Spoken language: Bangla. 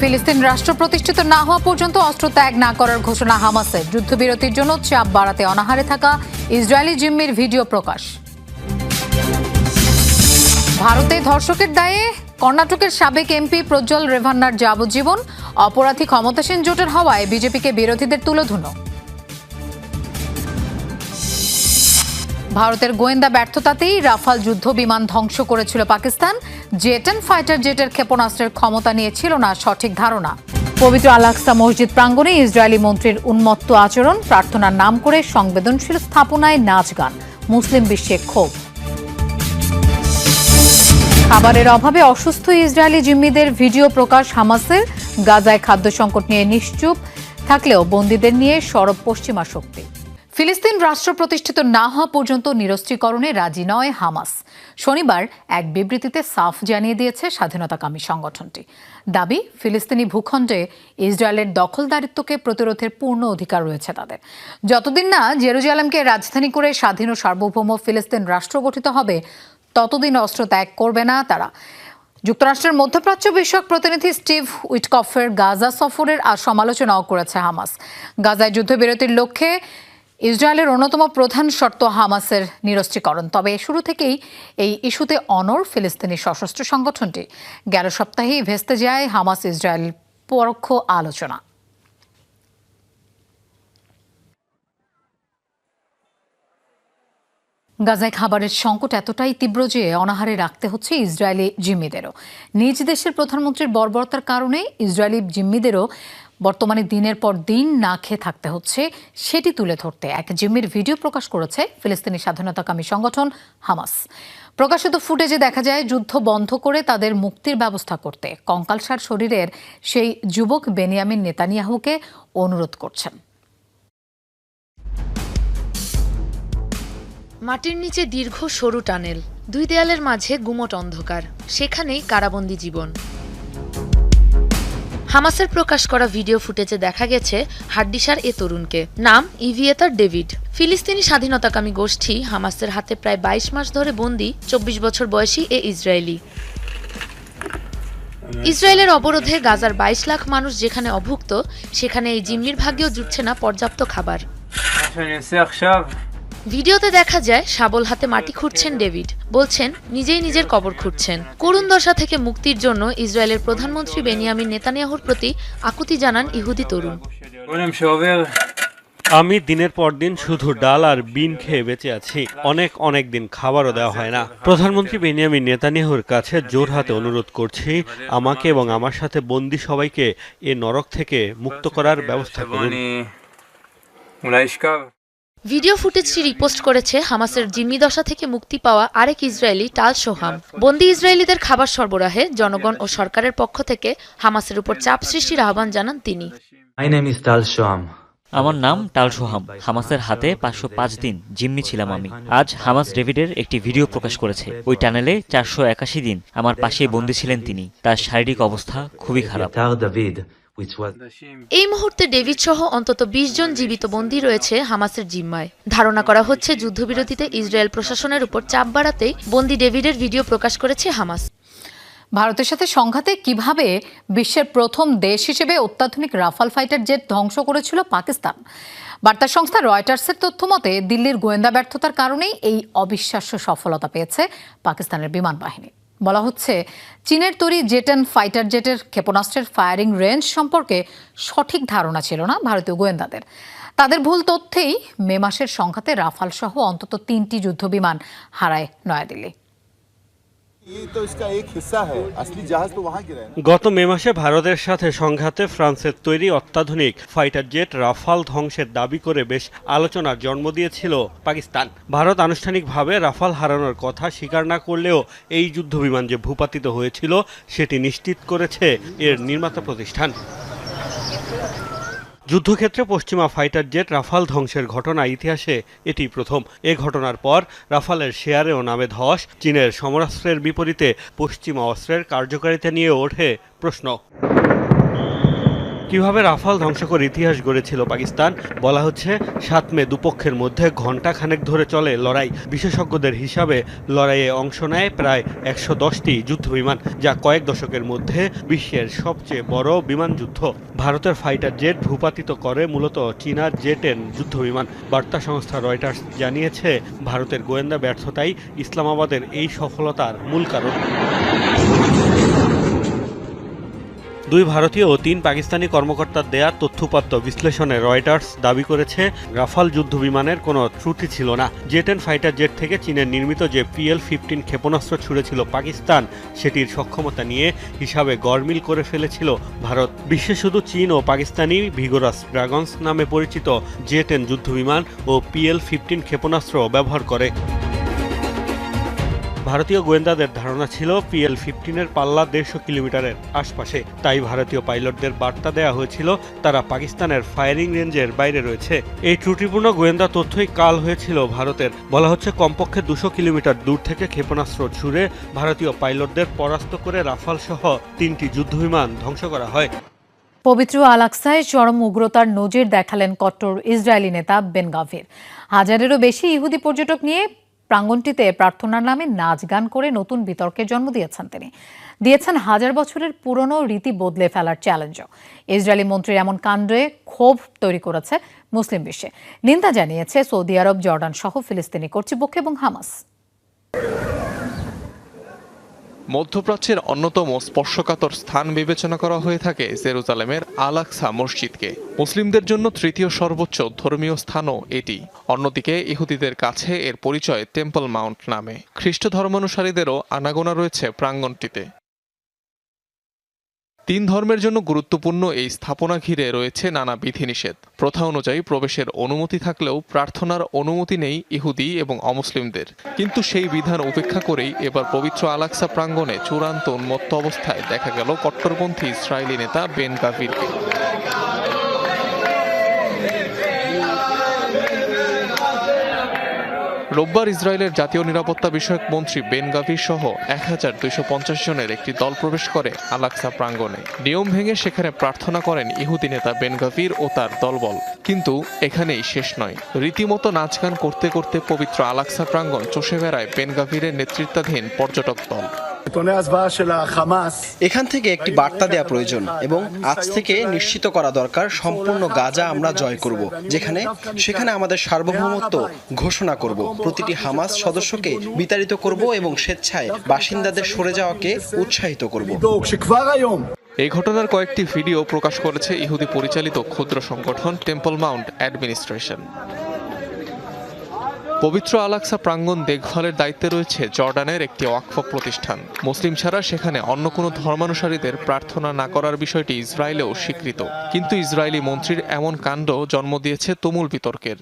ফিলিস্তিন রাষ্ট্র প্রতিষ্ঠিত না হওয়া পর্যন্ত অস্ত্র ত্যাগ না করার ঘোষণা হামাসের। যুদ্ধবিরতির জন্য চাপ বাড়াতে অনাহারে থাকা ইসরায়েলি জিম্মির ভিডিও প্রকাশ। ভারতে ধর্ষকের দায়ে কর্ণাটকের সাবেক এমপি প্রজ্জ্বল রেভান্নার যাবজ্জীবন, অপরাধী ক্ষমতাসীন জোটের হওয়ায় বিজেপিকে বিরোধীদের তুলোধুনো। ভারতের গোয়েন্দা ব্যর্থতাতেই রাফাল যুদ্ধ বিমান ধ্বংস করেছিল পাকিস্তান। জেটেন ফাইটার জেটের ক্ষেপণাস্ত্রের ক্ষমতা নিয়ে ছিল না সঠিক ধারণা। পবিত্র আলাক্সা মসজিদ প্রাঙ্গণে ইসরায়েলি মন্ত্রীর উন্মত্ত আচরণ, প্রার্থনার নাম করে সংবেদনশীল স্থাপনায় নাচ গান। মুসলিম বিশ্বে ক্ষোভ। খাবারের অভাবে অসুস্থ ইসরায়েলি জিম্মিদের ভিডিও প্রকাশ হামাসের। গাজায় খাদ্য সংকট নিয়ে নিশ্চুপ। থাকলেও বন্দীদের নিয়ে সরব পশ্চিমা শক্তি। ফিলিস্তিন রাষ্ট্র প্রতিষ্ঠিত না হওয়া পর্যন্ত নিরস্ত্রীকরণে রাজি নয় হামাস। শনিবার এক বিবৃতিতে সাফ জানিয়ে দিয়েছে স্বাধীনতাকামী সংগঠনটি। দাবি, ফিলিস্তিনি ভূখণ্ডে ইসরায়েলের দখলদারিত্বকে প্রতিরোধের পূর্ণ অধিকার রয়েছে তাদের। যতদিন না জেরুজালেমকে রাজধানী করে স্বাধীন ও সার্বভৌম ফিলিস্তিন রাষ্ট্র গঠিত হবে, ততদিন অস্ত্র ত্যাগ করবে না তারা। যুক্তরাষ্ট্রের মধ্যপ্রাচ্য বিষয়ক প্রতিনিধি স্টিভ উইটকফের গাজা সফরের আর সমালোচনাও করেছে হামাস। গাজায় যুদ্ধবিরতির লক্ষ্যে ইসরায়েলের অন্যতম প্রধান শর্ত হামাসের নিরস্ত্রীকরণ। তবে শুরু থেকেই এই ইস্যুতে অনর ফিলিস্তিনি সশস্ত্র সংগঠনটি। গেল সপ্তাহেই ভেস্তে যায় হামাস ইসরায়েল পরোক্ষ আলোচনা। গাজায় খাবারের সংকট এতটাই তীব্র যে অনাহারে রাখতে হচ্ছে ইসরায়েলি জিম্মিদেরও। নিজ দেশের প্রধানমন্ত্রীর বর্বরতার কারণে ইসরায়েলি জিম্মিদেরও বর্তমানে দিনের পর দিন না খেয়ে থাকতে হচ্ছে, সেটি তুলে ধরতে এক জিম্মির ভিডিও প্রকাশ করেছে ফিলিস্তিনি স্বাধীনতাকামী সংগঠন হামাস। প্রকাশিত ফুটেজে দেখা যায়, যুদ্ধ বন্ধ করে তাদের মুক্তির ব্যবস্থা করতে কঙ্কালসার শরীরের সেই যুবক বেনিয়ামিন নেতানিয়াহুকে অনুরোধ করছেন। মাটির নিচে দীর্ঘ সরু টানেল, দুই দেয়ালের মাঝে গুমট অন্ধকার, সেখানেই কারাবন্দী জীবন। হামাসের প্রকাশ করা ভিডিও ফুটেজে দেখা গেছে হাড্ডিসার এ তরুণকে। নাম ইভিয়েতার ডেভিড। ফিলিস্তিনি স্বাধীনতাকামী গোষ্ঠী হামাসের হাতে প্রায় বাইশ মাস ধরে বন্দি, চব্বিশ বছর বয়সী এ ইসরায়েলি। ইসরায়েলের অবরোধে গাজার বাইশ লাখ মানুষ যেখানে অভুক্ত, সেখানে এই জিম্মির ভাগ্যেও জুটছে না পর্যাপ্ত খাবার। ভিডিওতে দেখা যায় শাবল হাতে মাটি খুঁড়ছেন ডেভিড। বলছেন নিজেই নিজের কবর খুঁড়ছেন। করুণ দশা থেকে মুক্তির জন্য ইসরায়েলের প্রধানমন্ত্রী বেনিয়ামিন নেতানিয়াহুর প্রতি আকুতি জানান ইহুদি তরুণ। আমি দিনের পর দিন শুধু ডাল আর বিন খেয়ে বেঁচে আছি। অনেক অনেক দিন খাবারও দেওয়া হয় না। প্রধানমন্ত্রী বেনিয়ামিন নেতানিয়াহুর কাছে জোর হাতে অনুরোধ করছি আমাকে এবং আমার সাথে বন্দি সবাইকে এ নরক থেকে মুক্ত করার ব্যবস্থা করুন। ভিডিও ফুটেজটি রিপোস্ট করেছে হামাসের জিম্মি দশা থেকে মুক্তি পাওয়া আরেক ইসরায়েলি টাল সোহাম। বন্দি ইসরায়েলিদের খাবার সরবরাহে জনগণ ও সরকারের পক্ষ থেকে হামাসের উপর চাপ সৃষ্টির আহ্বান জানান তিনি. আমার নাম টাল সোহাম। হামাসের হাতে পাঁচশো পাঁচ দিন জিম্মি ছিলাম আমি। আজ হামাস ডেভিডের একটি ভিডিও প্রকাশ করেছে। ওই টানেলে চারশো একাশি দিন আমার পাশেই বন্দী ছিলেন তিনি। তার শারীরিক অবস্থা খুবই খারাপ। এই মুহূর্তে ডেভিড সহ অন্তত বিশ জন জীবিত বন্দী রয়েছে হামাসের জিম্মায়। ধারণা করা হচ্ছে যুদ্ধবিরতিতে ইসরায়েল প্রশাসনের উপর চাপ বাড়াতেই বন্দি ডেভিডের ভিডিও প্রকাশ করেছে হামাস। ভারতের সাথে সংঘাতে কীভাবে বিশ্বের প্রথম দেশ হিসেবে অত্যাধুনিক রাফাল ফাইটার জেট ধ্বংস করেছিল পাকিস্তান? বার্তা সংস্থা রয়টার্সের তথ্য মতে দিল্লির গোয়েন্দা ব্যর্থতার কারণেই এই অবিশ্বাস্য সফলতা পেয়েছে পাকিস্তানের বিমান বাহিনী। বলা হচ্ছে, চীনের তৈরি জেটেন ফাইটার জেটের ক্ষেপণাস্ত্রের ফায়ারিং রেঞ্জ সম্পর্কে সঠিক ধারণা ছিল না ভারতীয় গোয়েন্দাদের। তাদের ভুল তথ্যেই মে মাসের সংঘাতে রাফাল সহ অন্তত তিনটি যুদ্ধবিমান হারায় নয়াদিল্লি। গত মে মাসে ভারতের সাথে সংঘাতে ফ্রান্সের তৈরি অত্যাধুনিক ফাইটার জেট রাফাল ধ্বংসের দাবি করে বেশ আলোচনার জন্ম দিয়েছিল পাকিস্তান। ভারত আনুষ্ঠানিকভাবে রাফাল হারানোর কথা স্বীকার না করলেও এই যুদ্ধবিমান যে ভূপাতিত হয়েছিল, সেটি নিশ্চিত করেছে এর নির্মাতা প্রতিষ্ঠান। যুদ্ধক্ষেত্রে পশ্চিমা ফাইটার জেট রাফাল ধ্বংসের ঘটনা ইতিহাসে এটি প্রথম। এ ঘটনার পর রাফালের শেয়ারেও নামে ধস, চীনের সমরাস্ত্রের বিপরীতে পশ্চিমা অস্ত্রের কার্যকারিতা নিয়ে ওঠে প্রশ্ন। কীভাবে রাফাল ধ্বংস করে ইতিহাস গড়েছিল পাকিস্তান? বলা হচ্ছে, সাত মে দুপক্ষের মধ্যে ঘণ্টা খানেক ধরে চলে লড়াই। বিশেষজ্ঞদের হিসাবে লড়াইয়ে অংশ নেয় প্রায় একশো দশটি যুদ্ধবিমান, যা কয়েক দশকের মধ্যে বিশ্বের সবচেয়ে বড় বিমান যুদ্ধ। ভারতের ফাইটার জেট ভূপাতিত করে মূলত চীনার জেটেন যুদ্ধবিমান। বার্তা সংস্থা রয়টার্স জানিয়েছে, ভারতের গোয়েন্দা ব্যর্থতাই ইসলামাবাদের এই সফলতার মূল কারণ। দুই ভারতীয় ও তিন পাকিস্তানি কর্মকর্তার দেয়া তথ্যপাত্র বিশ্লেষণে রয়টার্স দাবি করেছে, রাফাল যুদ্ধ বিমানের কোনো ত্রুটি ছিল না। জেটেন ফাইটার জেট থেকে চীনের নির্মিত যে পিএল ফিফটিন ক্ষেপণাস্ত্র ছুড়েছিল পাকিস্তান, সেটির সক্ষমতা নিয়ে হিসাবে গড়মিল করে ফেলেছিল ভারত। বিশ্বে শুধু চীন ও পাকিস্তানি ভিগোরাস ড্রাগনস নামে পরিচিত জেটেন যুদ্ধবিমান ও পিএল ফিফটিন ক্ষেপণাস্ত্র ব্যবহার করে। ভারতীয় গোয়েন্দাদের ধারণা ছিল, পিএল ফিফটিনের পাল্লা দেড়শো কিলোমিটারের আশপাশে। তাই ভারতীয় পাইলটদের বার্তা দেওয়া হয়েছিল, তারা পাকিস্তানের ফায়ারিং রেঞ্জের বাইরে রয়েছে। এই ত্রুটিপূর্ণ গোয়েন্দা তথ্যই কাল হয়েছিল ভারতের। বলা হচ্ছে, কমপক্ষে দুশো কিলোমিটার দূর থেকে ক্ষেপণাস্ত্র ছুড়ে ভারতীয় পাইলটদের পরাস্ত করে রাফাল সহ তিনটি যুদ্ধবিমান ধ্বংস করা হয়। পবিত্র আলাক্সায় চরম উগ্রতার নজির দেখালেন কট্টর ইসরায়েলি নেতা বেন গাভির হাজারেরও বেশি ইহুদি পর্যটক নিয়ে প্রাঙ্গণটিতে প্রার্থনার নামে নাচ গান করে নতুন বিতর্কের জন্ম দিয়েছেন তিনি। দিয়েছেন হাজার বছরের পুরনো রীতি বদলে ফেলার চ্যালেঞ্জও ইসরায়েলি মন্ত্রীর এমন কাণ্ডে ক্ষোভ তৈরি করেছে মুসলিম বিশ্বে। নিন্দা জানিয়েছে সৌদি আরব, জর্ডান সহ ফিলিস্তিনি কর্তৃপক্ষ এবং হামাস। মধ্যপ্রাচ্যের অন্যতম স্পর্শকাতর স্থান বিবেচনা করা হয়ে থাকে জেরুজালেমের আলাকসা মসজিদকে। মুসলিমদের জন্য তৃতীয় সর্বোচ্চ ধর্মীয় স্থানও এটি। অন্যদিকে ইহুদিদের কাছে এর পরিচয় টেম্পল মাউন্ট নামে। খ্রিস্ট ধর্মানুসারীদেরও আনাগোনা রয়েছে প্রাঙ্গণটিতে তিন ধর্মের জন্য গুরুত্বপূর্ণ এই স্থাপনা ঘিরে রয়েছে নানা বিধিনিষেধ। প্রথা অনুযায়ী প্রবেশের অনুমতি থাকলেও প্রার্থনার অনুমতি নেই ইহুদি এবং অমুসলিমদের। কিন্তু সেই বিধান উপেক্ষা করেই এবার পবিত্র আলাক্সা প্রাঙ্গণে চূড়ান্ত উন্মত্ত অবস্থায় দেখা গেল কট্টরপন্থী ইসরায়েলি নেতা বেন গাভিরকে রোববার ইসরায়েলের জাতীয় নিরাপত্তা বিষয়ক মন্ত্রী বেন গাভির সহ এক হাজার দুইশো পঞ্চাশ জনের একটি দল প্রবেশ করে আলাক্সা প্রাঙ্গণে। নিয়ম ভেঙে সেখানে প্রার্থনা করেন ইহুদি নেতা বেন গাভির ও তার দলবল। কিন্তু এখানেই শেষ নয়। রীতিমতো নাচ গান করতে করতে পবিত্র আলাক্সা প্রাঙ্গণ চষে বেড়ায় বেন গাভিরের নেতৃত্বাধীন পর্যটক দল। এখান থেকে একটি বার্তা দেওয়া প্রয়োজন এবং আজ থেকে নিশ্চিত করা দরকার সম্পূর্ণ গাজা আমরা জয় করব যেখানে সেখানে আমাদের সার্বভৌমত্ব ঘোষণা করব। প্রতিটি হামাস সদস্যকে বিতাড়িত করব এবং স্বেচ্ছায় বাসিন্দাদের সরে যাওয়াকে উৎসাহিত করব। এই ঘটনার কয়েকটি ভিডিও প্রকাশ করেছে ইহুদি পরিচালিত ক্ষুদ্র সংগঠন টেম্পল মাউন্ট অ্যাডমিনিস্ট্রেশন। পবিত্র আলাক্সা প্রাঙ্গণ দেখভালের দায়িত্বে রয়েছে জর্ডানের একটি ওয়াকফ প্রতিষ্ঠান। মুসলিম ছাড়া সেখানে অন্য কোনো ধর্মানুসারীদের প্রার্থনা না করার বিষয়টি ইসরায়েলেও স্বীকৃত। কিন্তু ইসরায়েলি মন্ত্রীর এমন কাণ্ড জন্ম দিয়েছে তুমুল বিতর্কের।